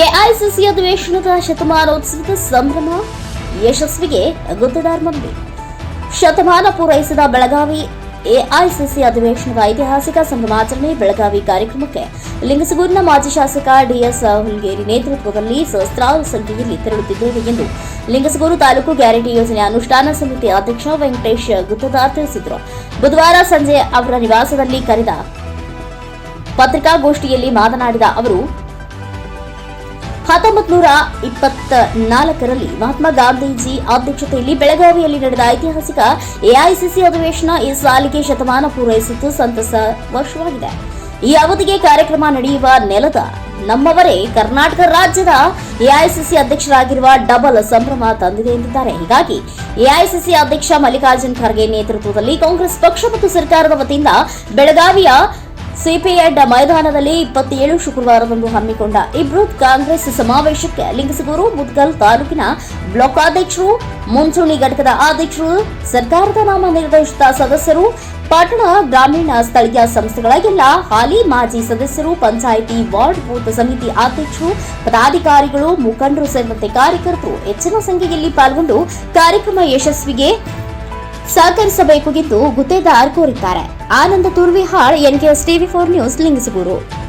AICC ಅಧಿವೇಶನದ ಶತಮಾನೋತ್ಸವದ ಸಂಭ್ರಮ, ಯಶಸ್ವಿಗೆ ಗುತ್ತೇದಾರ್ ಶತಮಾನ ಪೂರೈಸಿದ ಬೆಳಗಾವಿ ಎಐಸಿಸಿ ಅಧಿವೇಶನದ ಐತಿಹಾಸಿಕ ಸಂಭ್ರಮಾಚರಣೆ ಬೆಳಗಾವಿ ಕಾರ್ಯಕ್ರಮಕ್ಕೆ ಲಿಂಗಸಗೂರಿನ ಮಾಜಿ ಶಾಸಕ ಡಿಎಸ್ ಹುಲ್ಗೇರಿ ನೇತೃತ್ವದಲ್ಲಿ ಸಹಸ್ರಾರು ಸಂಖ್ಯೆಯಲ್ಲಿ ತೆರಳುತ್ತಿದ್ದೇವೆ ಎಂದು ಲಿಂಗಸಗೂರು ತಾಲೂಕು ಗ್ಯಾರಂಟಿ ಯೋಜನೆ ಅನುಷ್ಠಾನ ಸಮಿತಿ ಅಧ್ಯಕ್ಷ ವೆಂಕಟೇಶ್ ಗುತ್ತದಾರ್ ತಿಳಿಸಿದರು. ಬುಧವಾರ ಸಂಜೆ ಅವರ ನಿವಾಸದಲ್ಲಿ ಕರೆದ ಪತ್ರಿಕಾಗೋಷ್ಠಿಯಲ್ಲಿ ಮಾತನಾಡಿದ ಅವರು ಹತ್ತೊಂಬತ್ತು ನೂರ ಇಪ್ಪತ್ತ ನಾಲ್ಕರಲ್ಲಿ ಮಹಾತ್ಮ ಗಾಂಧೀಜಿ ಅಧ್ಯಕ್ಷತೆಯಲ್ಲಿ ಬೆಳಗಾವಿಯಲ್ಲಿ ನಡೆದ ಐತಿಹಾಸಿಕ ಎಐಸಿಸಿ ಅಧಿವೇಶನ ಈ ಸಾಲಿಗೆ ಶತಮಾನ ಪೂರೈಸಿದ್ದು ಸಂತಸ ವರ್ಷವಾಗಿದೆ ಈ ಅವಧಿಗೆ ಕಾರ್ಯಕ್ರಮ ನಡೆಯುವ ನೆಲದ ನಮ್ಮವರೇ ಕರ್ನಾಟಕ ರಾಜ್ಯದ ಎಐಸಿಸಿ ಅಧ್ಯಕ್ಷರಾಗಿರುವ ಡಬಲ್ ಸಂಭ್ರಮ ತಂದಿದೆ ಎಂದಿದ್ದಾರೆ. ಹೀಗಾಗಿ ಎಐಸಿಸಿ ಅಧ್ಯಕ್ಷ ಮಲ್ಲಿಕಾರ್ಜುನ್ ಖರ್ಗೆ ನೇತೃತ್ವದಲ್ಲಿ ಕಾಂಗ್ರೆಸ್ ಪಕ್ಷ ಮತ್ತು ಸರ್ಕಾರದ ವತಿಯಿಂದ ಬೆಳಗಾವಿಯ ಸಿಪಿಎಡ್ ಮೈದಾನದಲ್ಲಿ ಇಪ್ಪತ್ತೇಳು ಶುಕ್ರವಾರದಂದು ಹಮ್ಮಿಕೊಂಡ ಇಬ್ರು ಕಾಂಗ್ರೆಸ್ ಸಮಾವೇಶಕ್ಕೆ ಲಿಂಗಸಗೂರು, ಮುದ್ಗಲ್ ತಾಲೂಕಿನ ಬ್ಲಾಕ್ ಅಧ್ಯಕ್ಷರು, ಮುಂಚೂಣಿ ಘಟಕದ ಅಧ್ಯಕ್ಷರು, ಸರ್ಕಾರದ ನಾಮ ನಿರ್ದೇಶಿತ ಸದಸ್ಯರು, ಪಟ್ಟಣ ಗ್ರಾಮೀಣ ಸ್ಥಳೀಯ ಸಂಸ್ಥೆಗಳ ಎಲ್ಲ ಹಾಲಿ ಮಾಜಿ ಸದಸ್ಯರು, ಪಂಚಾಯಿತಿ ವಾರ್ಡ್ ಬೂತ್ ಸಮಿತಿ ಅಧ್ಯಕ್ಷರು, ಪದಾಧಿಕಾರಿಗಳು, ಮುಖಂಡರು ಸೇರಿದಂತೆ ಕಾರ್ಯಕರ್ತರು ಹೆಚ್ಚಿನ ಸಂಖ್ಯೆಯಲ್ಲಿ ಪಾಲ್ಗೊಂಡು ಕಾರ್ಯಕ್ರಮ ಯಶಸ್ವಿಗೆ ಸಹಕರಿಸಬೇಕು ಎಂದು ಗುತ್ತೇದಾರ್ ಕೋರಿದ್ದಾರೆ. Ananda Turvihal NKS TV four news Lingasugur.